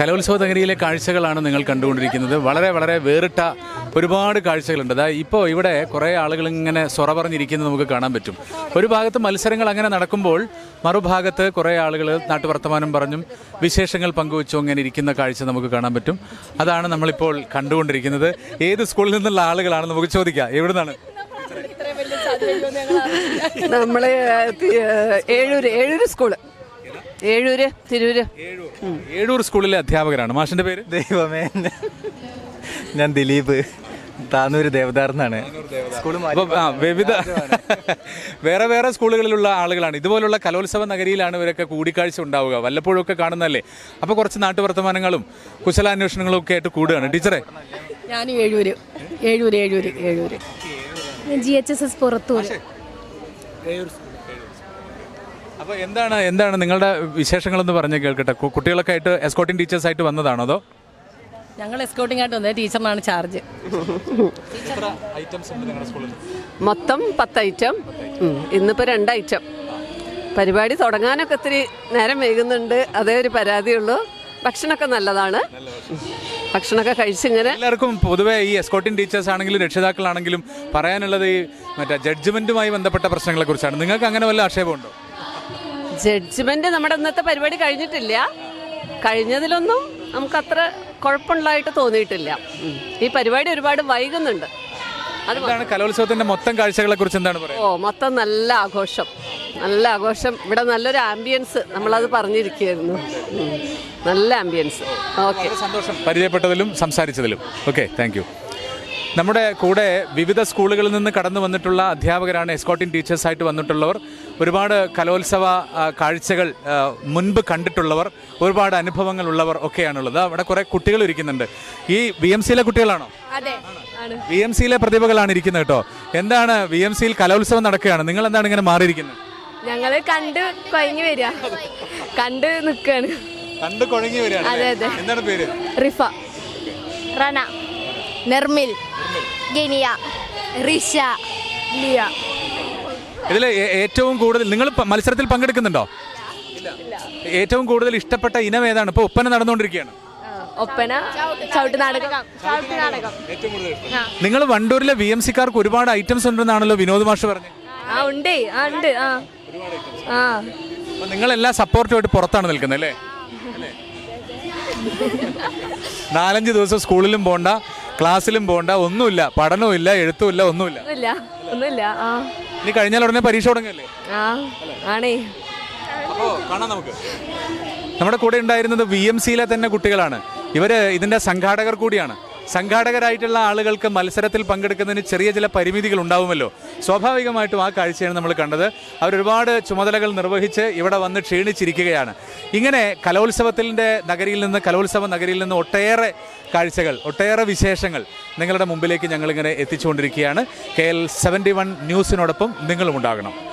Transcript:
കലോത്സവ നഗരിയിലെ കാഴ്ചകളാണ് നിങ്ങൾ കണ്ടുകൊണ്ടിരിക്കുന്നത്. വളരെ വളരെ വേറിട്ട ഒരുപാട് കാഴ്ചകളുണ്ട്. അതായത് ഇപ്പോൾ ഇവിടെ കുറേ ആളുകൾ ഇങ്ങനെ സൊറ പറഞ്ഞിരിക്കുന്നത് നമുക്ക് കാണാൻ പറ്റും. ഒരു ഭാഗത്ത് മത്സരങ്ങൾ അങ്ങനെ നടക്കുമ്പോൾ മറുഭാഗത്ത് കുറേ ആളുകൾ നാട്ടുവർത്തമാനം പറഞ്ഞും വിശേഷങ്ങൾ പങ്കുവച്ചും അങ്ങനെ ഇരിക്കുന്ന കാഴ്ച നമുക്ക് കാണാൻ പറ്റും. അതാണ് നമ്മളിപ്പോൾ കണ്ടുകൊണ്ടിരിക്കുന്നത്. ഏത് സ്കൂളിൽ നിന്നുള്ള ആളുകളാണ് നമുക്ക് ചോദിക്കാം. എവിടുന്നാണ്? നമ്മൾ ഏഴൂര് ഏഴൂര് സ്കൂൾ. ഏഴൂര് തിരൂര്. ഏഴൂർ സ്കൂളിലെ അധ്യാപകരാണ്. മാഷിന്റെ പേര്? ദൈവമേ. ഞാൻ ദിലീപ്. താനൂര് ദേവദാർ എന്നാണ് സ്കൂൾ അപ്പൊ ആ, വിവിധ വേറെ വേറെ സ്കൂളുകളിലുള്ള ആളുകളാണ്. ഇതുപോലുള്ള കലോത്സവ നഗരിയിലാണ് ഇവരൊക്കെ കൂടിക്കാഴ്ച ഉണ്ടാവുക. വല്ലപ്പോഴും ഒക്കെ കാണുന്നതല്ലേ? അപ്പൊ കുറച്ച് നാട്ടുവർത്തമാനങ്ങളും കുശലാന്വേഷണങ്ങളും ഒക്കെ ആയിട്ട് കൂടുകയാണ്. ടീച്ചറെ? ഞാൻ Ezhur. Ezhur Ezhur Ezhur. G H S S Purathur. അപ്പൊ എന്താണ് എന്താണ് നിങ്ങളുടെ വിശേഷങ്ങളെന്ന് പറഞ്ഞ് കേൾക്കട്ടെ? കു- കുട്ടികളൊക്കെ ആയിട്ട് എസ്കോട്ടിംഗ് ടീച്ചേഴ്സ് ആയിട്ട് വന്നതാണോ അതോ? ഞങ്ങൾ എസ്കോട്ടിംഗ് ആയിട്ട് വന്നത് ടീച്ചറിനാണ് ചാർജ് ഐറ്റംസ് ഉണ്ട് നിങ്ങളുടെ സ്കൂളിൽ? മൊത്തം പത്ത് ഐറ്റം ഉം. ഇന്നിപ്പോ രണ്ട് ഐറ്റം പരിപാടി തുടങ്ങാനൊക്കെ ഒത്തിരി നേരം വൈകുന്നുണ്ട്. അതേ ഒരു പരാതിയുള്ളൂ. ഭക്ഷണമൊക്കെ നല്ലതാണ്. ഭക്ഷണമൊക്കെ കഴിച്ചിങ്ങനെ എല്ലാവർക്കും പൊതുവെ ഈ എസ്കോട്ടിംഗ് ടീച്ചേഴ്സ് ആണെങ്കിലും രക്ഷിതാക്കളാണെങ്കിലും പറയാനുള്ളത് ഈ മറ്റേ ജഡ്ജ്മെന്റുമായി ബന്ധപ്പെട്ട പ്രശ്നങ്ങളെ കുറിച്ചാണ് നിങ്ങൾക്ക് അങ്ങനെ വല്ല ആക്ഷേപമുണ്ടോ? ജഡ്ജ്മെന്റ് നമ്മുടെ ഇന്നത്തെ പരിപാടി കഴിഞ്ഞിട്ടില്ല. കഴിഞ്ഞതിലൊന്നും നമുക്ക് അത്ര കുഴപ്പമുള്ളതായിട്ട് തോന്നിയിട്ടില്ല. ഈ പരിപാടി ഒരുപാട് വൈകുന്നുണ്ട്. അത് എന്താണ് കലോത്സവത്തിന്റെ മൊത്തം കാഴ്ചകളെ കുറിച്ച് എന്താണ് പറയുക ഓ മൊത്തം നല്ല ആഘോഷം. നല്ല ആഘോഷം. ഇവിടെ നല്ലൊരു ആംബിയൻസ് നമ്മളത് പറഞ്ഞിരിക്കുകയായിരുന്നു. നല്ല ആംബിയൻസ്. ഓക്കെ. സന്തോഷം. പരിചയപ്പെട്ടതിലും സംസാരിച്ചതിലും. ഓക്കെ താങ്ക് നമ്മുടെ കൂടെ വിവിധ സ്കൂളുകളിൽ നിന്ന് കടന്നു വന്നിട്ടുള്ള അധ്യാപകരാണ് എസ്കോട്ടിംഗ് ടീച്ചേഴ്സായിട്ട് വന്നിട്ടുള്ളവർ. ഒരുപാട് കലോത്സവ കാഴ്ചകൾ മുൻപ് കണ്ടിട്ടുള്ളവർ ഒരുപാട് അനുഭവങ്ങൾ ഉള്ളവർ ഒക്കെയാണുള്ളത്. അവിടെ കുറെ കുട്ടികൾ ഇരിക്കുന്നുണ്ട്. ഈ വി എം സിയിലെ കുട്ടികളാണോ? അതെ ആണ്. വി എം സിയിലെ പ്രതിഭകളാണ് ഇരിക്കുന്നത് കേട്ടോ. എന്താണ് വി എം സിയിൽ കലോത്സവം നടക്കുകയാണ്? നിങ്ങൾ എന്താണ് ഇങ്ങനെ മാറിയിരിക്കുന്നത്? ഞങ്ങൾ കണ്ട് കൊഴങ്ങി വരിക. കണ്ട് നിക്കാണ്. കണ്ടു കൊഴങ്ങി വരിക അതെ, അതെ. എന്താണ് പേര്? റിഫ. റന. നിർമിൽ ഗിനിയ റിഷ ലിയ. ഇതിൽ ഏറ്റവും കൂടുതൽ നിങ്ങൾ മത്സരത്തിൽ പങ്കെടുക്കുന്നുണ്ടോ? ഏറ്റവും കൂടുതൽ ഇഷ്ടപ്പെട്ട ഇനം ഏതാണ്? ഇപ്പൊ ഒപ്പന നടന്നുകൊണ്ടിരിക്കുകയാണ്. ഒപ്പന ചവിട്ട് നാടകം. നിങ്ങൾ വണ്ടൂരിലെ വി എം സിക്കാർക്ക് ഒരുപാട് ഐറ്റംസ് ഉണ്ടെന്നാണല്ലോ വിനോദ് മാഷ് പറഞ്ഞത്. ആ ഉണ്ട്. ആ ഉണ്ട്. ആ. ആ. അപ്പൊ നിങ്ങളെല്ലാം സപ്പോർട്ടുമായിട്ട് പുറത്താണ് നിൽക്കുന്നത് അല്ലേ? നാലഞ്ച് ദിവസം സ്കൂളിലും പോണ്ട. ക്ലാസ്സിലും പോണ്ട ഒന്നുമില്ല. പഠനവുമില്ല എഴുത്തുമില്ല ഒന്നുമില്ല. ഒന്നുമില്ല ഒന്നുമില്ല ആ. ഇനി കഴിഞ്ഞാൽ ഉടനെ പരീക്ഷ തുടങ്ങല്ലേ? ആ ആണേ. അപ്പോ കാണാം നമുക്ക്. നമ്മുടെ കൂടെ ഉണ്ടായിരുന്നത് വി എം സിയിലെ തന്നെ കുട്ടികളാണ്. ഇവർ ഇതിന്റെ സംഘാടകർ കൂടിയാണ്. സംഘാടകരായിട്ടുള്ള ആളുകൾക്ക് മത്സരത്തിൽ പങ്കെടുക്കുന്നതിന് ചെറിയ ചില പരിമിതികൾ ഉണ്ടാവുമല്ലോ. സ്വാഭാവികമായിട്ടും ആ കാഴ്ചയാണ് നമ്മൾ കണ്ടത്. അവരൊരുപാട് ചുമതലകൾ നിർവഹിച്ച് ഇവിടെ വന്ന് ക്ഷീണിച്ചിരിക്കുകയാണ്. ഇങ്ങനെ കലോത്സവത്തിന്റെ നഗരിയിൽ നിന്ന് കലോത്സവ നഗരിയിൽ നിന്ന് ഒട്ടേറെ കാഴ്ചകൾ ഒട്ടേറെ വിശേഷങ്ങൾ നിങ്ങളുടെ മുമ്പിലേക്ക് ഞങ്ങളിങ്ങനെ എത്തിച്ചുകൊണ്ടിരിക്കുകയാണ്. കെ എൽ സെവന്റി വൺ ന്യൂസിനോടൊപ്പം നിങ്ങളും ഉണ്ടാകണം.